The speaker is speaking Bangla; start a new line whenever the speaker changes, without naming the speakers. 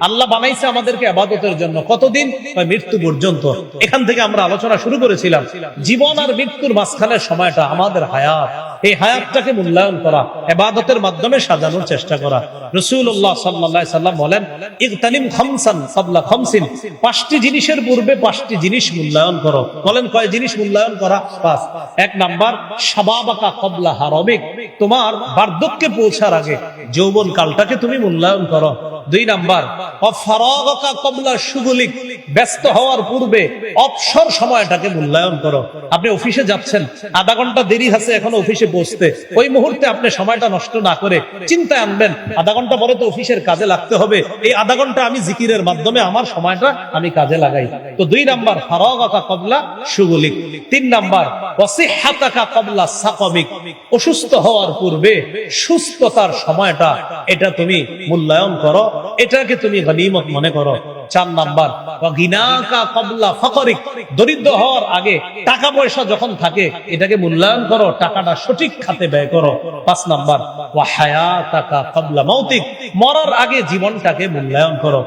আল্লাহ বানাইছে আমাদেরকে আবাদতের জন্য। কতদিন? মৃত্যু পর্যন্ত। এখান থেকে আমরা আলোচনা শুরু করেছিলাম। জীবন আর মৃত্যুর মাঝখানের সময়টা আমাদের হায়াত। এই হায়াতটাকে মূল্যায়ন করা এবাদতের মাধ্যমে সাজানোর চেষ্টা করা। রসুল্লাহ সাল্লাহ সাল্লাম বলেন ইকতালিম খামসান খামসিন। পাঁচটি জিনিসের পূর্বে পাঁচটি জিনিস মূল্যায়ন করো। বলেন কয় জিনিস মূল্যায়ন করা? পাঁচ। এক নাম্বার সাবাবাকা কবলা তোমার বার্ধক্যে পৌঁছার আগে যৌবন কালটাকে তুমি মূল্যায়ন করো। দুই নাম্বার অফারগকা কবলা সুগুলিক ব্যস্ত হওয়ার পূর্বে অবসর সময়টাকে মূল্যায়ন করো। আপনি অফিসে যাচ্ছেন, আধা ঘণ্টা দেরি আছে এখনও অফিসে বসতে। ওই মুহূর্তে আপনি সময়টা নষ্ট না করে চিন্তায় আনবেন, আধা ঘণ্টা পরে তো অফিসের কাজে লাগতে হবে। এই আধা ঘণ্টা আমি জিকিরের মাধ্যমে আমার সময়টা আমি কাজে লাগাই। তো দুই নাম্বার, ফারগকা কবলা সুগুলিক তিন নাম্বার, ওয়াসিহাতাকা কবলা সাকমিক। অসুস্থ হওয়ার পূর্বে সুস্থতার সময়টা, এটা তুমি মূল্যায়ন করো, এটাকে তুমি গনিমত মনে করো। চার নাম্বার। কবলা ফকরিক দরিদ্র হওয়ার আগে টাকা পয়সা যখন থাকে, এটাকে মূল্যায়ন করো, টাকাটা সঠিক খাতে ব্যয় করো। পাঁচ নাম্বার। ওয়া হায়াতাকা কবলা মৌতিক মরার আগে জীবনটাকে মূল্যায়ন করো।